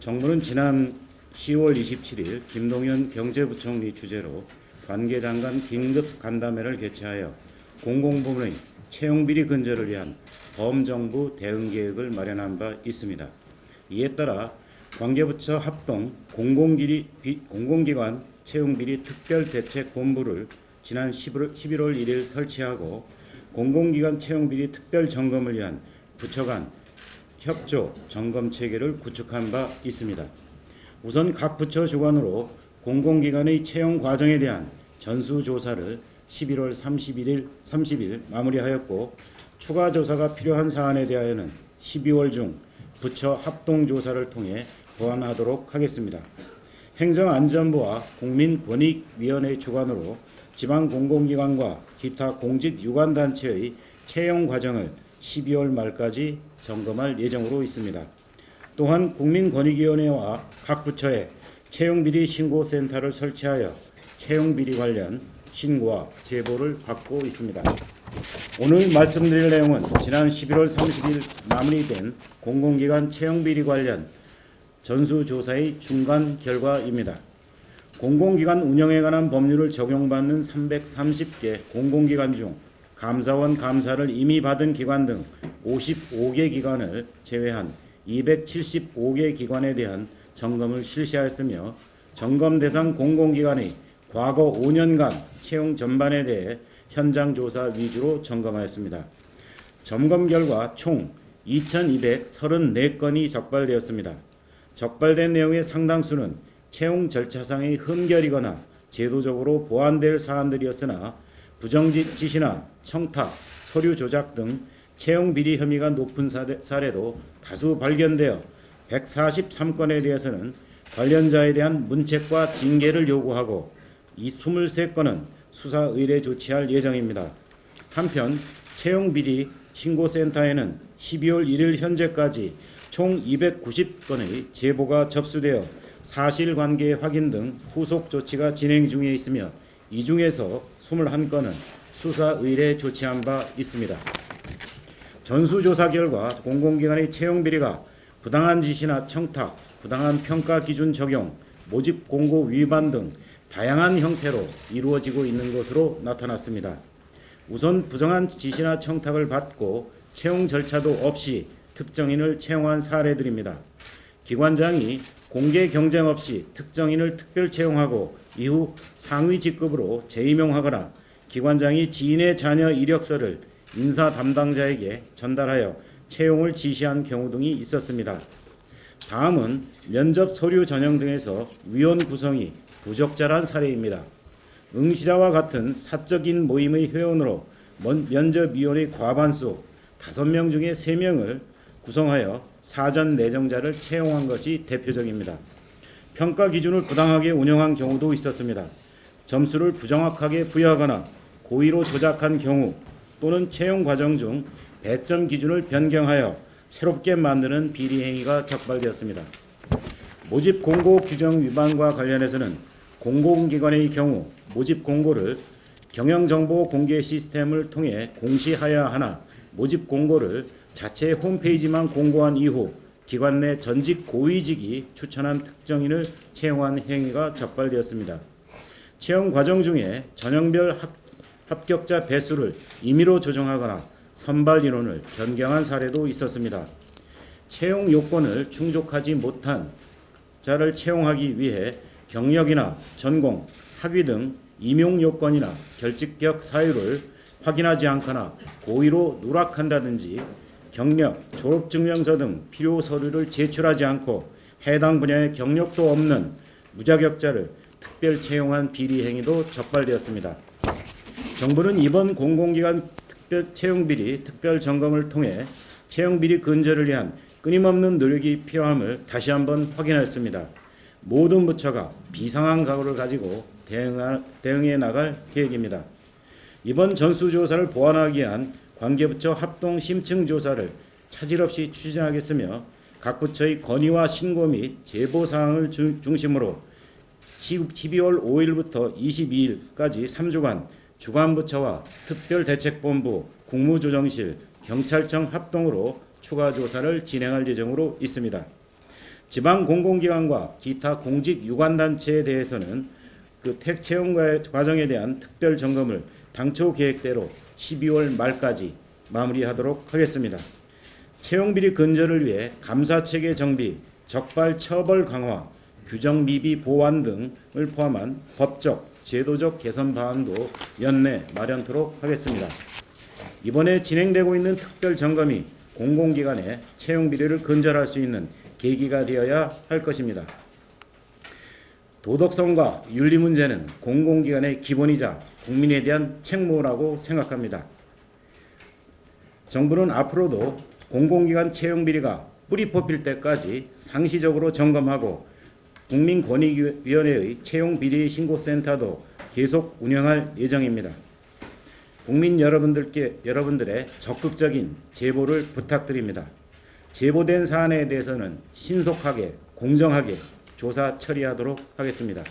정부는 지난 10월 27일 김동연 경제부총리 주재로 관계장관 긴급 간담회를 개최하여 공공부문의 채용비리 근절을 위한 범정부 대응 계획을 마련한 바 있습니다. 이에 따라 관계부처 합동 공공기리, 비- 공공기관 채용비리 특별대책본부를 지난 11월, 11월 1일 설치하고 공공기관 채용비리 특별점검을 위한 부처 간 협조 점검 체계를 구축한 바 있습니다. 우선 각 부처 주관으로 공공기관의 채용 과정에 대한 전수조사를 11월 31일, 30일 마무리하였고 추가 조사가 필요한 사안에 대하여는 12월 중 부처 합동조사를 통해 보완하도록 하겠습니다. 행정안전부와 국민권익위원회 주관으로 지방 공공기관과 기타 공직 유관단체의 채용 과정을 12월 말까지 점검할 예정으로 있습니다. 또한 국민권익위원회와 각 부처에 채용비리 신고센터를 설치하여 채용비리 관련 신고와 제보를 받고 있습니다. 오늘 말씀드릴 내용은 지난 11월 30일 마무리된 공공기관 채용비리 관련 전수조사의 중간 결과입니다. 공공기관 운영에 관한 법률을 적용받는 330개 공공기관 중 감사원 감사를 이미 받은 기관 등 55개 기관을 제외한 275개 기관에 대한 점검을 실시하였으며 점검 대상 공공기관의 과거 5년간 채용 전반에 대해 현장 조사 위주로 점검하였습니다. 점검 결과 총 2,234건이 적발되었습니다. 적발된 내용의 상당수는 채용 절차상의 흠결이거나 제도적으로 보완될 사안들이었으나 부정짓 지시나 청탁, 서류 조작 등 채용 비리 혐의가 높은 사례- 사례 도 다수 발견되어 143건에 대해서는 관련자에 대한 문책과 징계를 요구하고 이 23건은 수사 의뢰 조치할 예정입니다. 한편 채용 비리 신고센터에는 12월 1일 현재까지 총 290건의 제보가 접수되어 사실관계 확인 등 후속 조치가 진행 중에 있으며 이 중에서 21건은 수사 의뢰 조치한 바 있습니다. 전수조사 결과 공공기관의 채용 비리가 부당한 지시나 청탁, 부당한 평가 기준 적용, 모집 공고 위반 등 다양한 형태로 이루어지고 있는 것으로 나타났습니다. 우선 부정한 지시나 청탁을 받고 채용 절차도 없이 특정인을 채용한 사례들입니다. 기관장이 공개 경쟁 없이 특정인을 특별 채용하고 이후 상위 직급으로 재임용하거나 기관장이 지인의 자녀 이력서를 인사 담당자에게 전달하여 채용을 지시한 경우 등이 있었습니다. 다음은 면접 서류 전형 등에서 위원 구성이 부적절한 사례입니다. 응시자와 같은 사적인 모임의 회원으로 먼- 면접위원의 과반수 5명 중에 3명을 구성하여 사전 내정자를 채용한 것이 대표적입니다. 평가 기준을 부당하게 운영한 경우도 있었습니다. 점수를 부정확하게 부여하거나 고의로 조작한 경우 또는 채용 과정 중 배점 기준을 변경하여 새롭게 만드는 비리 행위가 적발되었습니다. 모집 공고 규정 위반과 관련해서는 공공기관의 경우 모집 공고를 경영정보 공개 시스템을 통해 공시하여야 하나 모집 공고를 자체 홈페이지만 공고한 이후 기관 내 전직 고위직이 추천한 특정인을 채용한 행위가 적발되었습니다. 채용 과정 중에 전형별 합, 합격자 배수를 임의로 조정하거나 선발 인원을 변경한 사례도 있었습니다. 채용 요건을 충족하지 못한 자를 채용하기 위해 경력이나 전공, 학위 등 임용 요건이나 결직격 사유를 확인하지 않거나 고의로 누락한다든지 경력, 졸업증명서 등 필요 서류를 제출하지 않고 해당 분야의 경력도 없는 무자격자를 특별 채용한 비리 행위도 적발되었습니다. 정부는 이번 공공기관 특별 채용 비리 특별 점검을 통해 채용 비리 근절을 위한 끊임없는 노력이 필요함을 다시 한번 확인하였습니다. 모든 부처가 비상한 각오를 가지고 대응하, 대응해 나갈 계획입니다. 이번 전수조사를 보완하기 위한 관계부처 합동 심층 조사를 차질 없이 추진하겠으며 각 부처의 건의와 신고 및 제보 사항을 중- 중심으로 12월 5일부터 22일까지 3주간 주관부처와 특별대책본부, 국무조정실, 경찰청 합동으로 추가 조사를 진행할 예정으로 있습니다. 지방 공공기관과 기타 공직 유관단체에 대해서는 그 택 채용 과- 과정에 대한 특별 점검을 당초 계획대로 12월 말까지 마무리하도록 하겠습니다. 채용 비리 근절을 위해 감사 체계 정비, 적발 처벌 강화, 규정 미비 보완 등을 포함한 법적, 제도적 개선 방안도 연내 마련토록 하겠습니다. 이번에 진행되고 있는 특별 점검이 공공기관의 채용 비리를 근절할 수 있는 계기가 되어야 할 것입니다. 도덕성과 윤리 문제는 공공기관의 기본이자 국민에 대한 책무라고 생각합니다. 정부는 앞으로도 공공기관 채용 비리가 뿌리 뽑힐 때까지 상시적으로 점검하고 국민권익위원회의 채용 비리 신고센터도 계속 운영할 예정입니다. 국민 여러분들께 여러분들의 적극적인 제보를 부탁드립니다. 제보된 사안에 대해서는 신속하게 공정하게 조사 처리하도록 하겠습니다.